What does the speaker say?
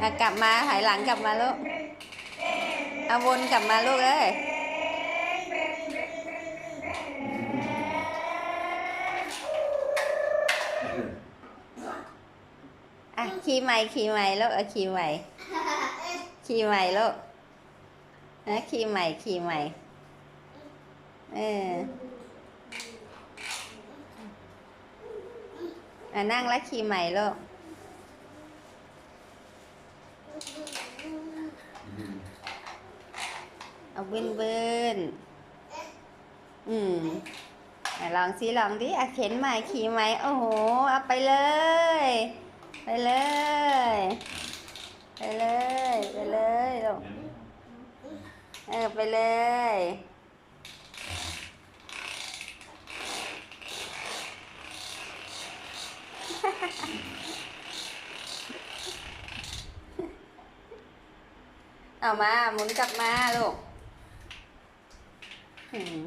อะกลับมาหายหลังกลับมาลูกเอาวนกลับมาลูกเอ้ยอะขี่ใหม่ขี่ใหม่ลูกเอาขี่ใหม่ขี่ใหม่ลูกนะขี่ใหม่ขี่ใหม่เอออะ นั่งแล้วขี่ใหม่ลูกเอาเบิ้นเบิ้นอืมลองสิลองดิอะเข็นใหม่ขี่ใหม่โอ้โห เอาไปเลย ไปเลย ไปเลย ไปเลยลูกเออไปเลย เอามาหมุนกลับมาลูกอืม